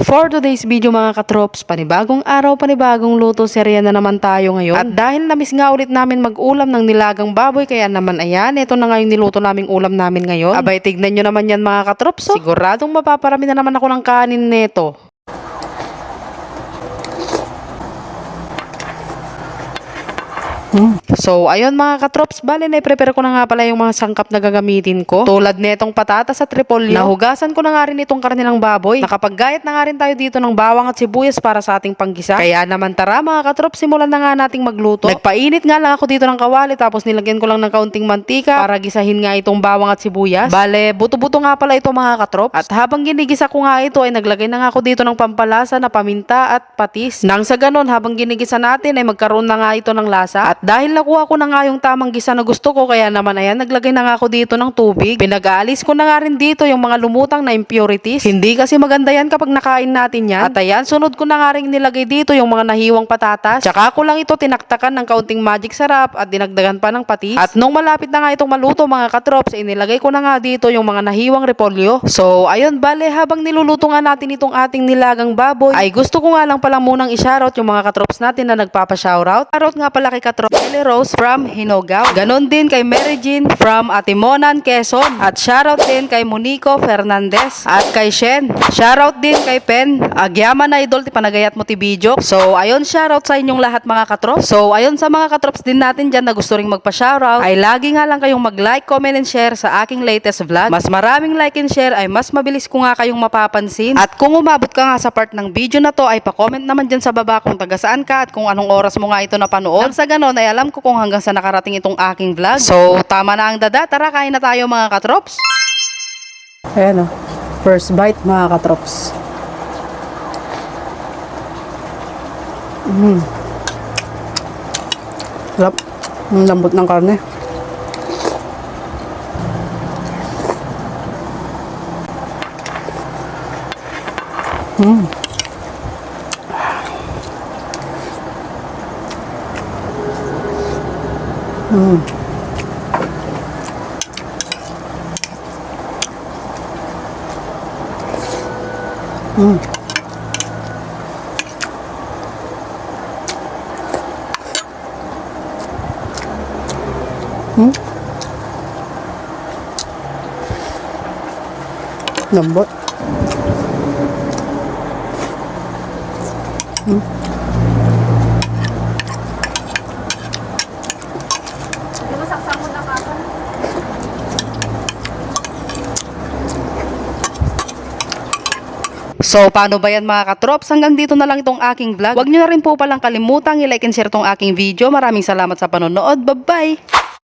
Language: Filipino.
For today's video mga katrops, panibagong araw, panibagong luto, serya na naman tayo ngayon. At dahil namiss nga ulit namin mag-ulam ng nilagang baboy, kaya naman ayan, ito na nga yung niluto naming ulam namin ngayon. Abay, tignan nyo naman yan mga katrops. oh. Siguradong mapaparami na naman ako ng kanin So, ayun mga katrops, bali na i-prepare ko na nga pala yung mga sangkap na gagamitin ko. Tulad netong patatas sa tripolyo. Nahugasan ko na nga rin itong karne ng baboy. Nakapaggayat na nga rin tayo dito ng bawang at sibuyas para sa ating panggisa. Kaya naman tara mga katrops, simulan na nga nating magluto. Nagpainit nga lang ako dito ng kawali tapos nilagyan ko lang ng kaunting mantika para gisahin nga itong bawang at sibuyas. Bale, buto-buto nga pala ito mga katrops. At habang ginigisa ko nga ito ay naglagay na nga ako dito ng pampalasa na paminta at patis. Nang sa ganon, habang ginigisa natin ay magkaroon na nga ito ng lasa. At dahil nakuha ko na nga yung tamang gisa na gusto ko, kaya naman ayan, naglagay na nga ako dito ng tubig. Pinag-aalis ko na nga rin dito yung mga lumutang na impurities. Hindi kasi maganda yan kapag nakain natin yan. At ayan, sunod ko na nga rin nilagay dito yung mga nahiwang patatas. Tsaka ko lang ito tinaktakan ng kaunting magic sarap at dinagdagan pa ng patis. At nung malapit na nga itong maluto mga katrops, inilagay ko na nga dito yung mga nahiwang repolyo. So, ayun, bale, habang niluluto nga natin itong ating nilagang baboy, ay gusto ko nga lang pala munang i-shoutout yung mga katrops natin na nagpapa-shoutout. Shoutout nga pala kay katrops Ellie Rose from Hinogao. Ganon din kay Mary Jean from Atimonan, Quezon. At shoutout din kay Monico Fernandez. At kay Shen. Shoutout din kay Pen. Agyaman na idol, ti panagayat mo ti video. So, ayun, shoutout sa inyong lahat mga katrops. So, ayun sa mga katrops din natin dyan na gusto ring magpa-shoutout, ay lagi nga lang kayong mag-like, comment, and share sa aking latest vlog. Mas maraming like and share ay mas mabilis ko nga kayong mapapansin. At kung umabot ka nga sa part ng video na to, ay pa-comment naman dyan sa baba kung taga saan ka at kung anong oras mo nga ito napanood. Nang sa ganon, ay alam ko kung hanggang sa nakarating itong aking vlog. So, tama na ang dada. Tara, kain na tayo mga katrops. Ayan o. First bite mga katrops. Mm. Sarap. Ang lambot ng karne. Mm. Mm. Mm. Mm. Lambot. So, paano ba yan mga katrops? Hanggang dito na lang itong aking vlog. Huwag nyo na rin po palang kalimutang i-like and share itong aking video. Maraming salamat sa panonood. Bye-bye!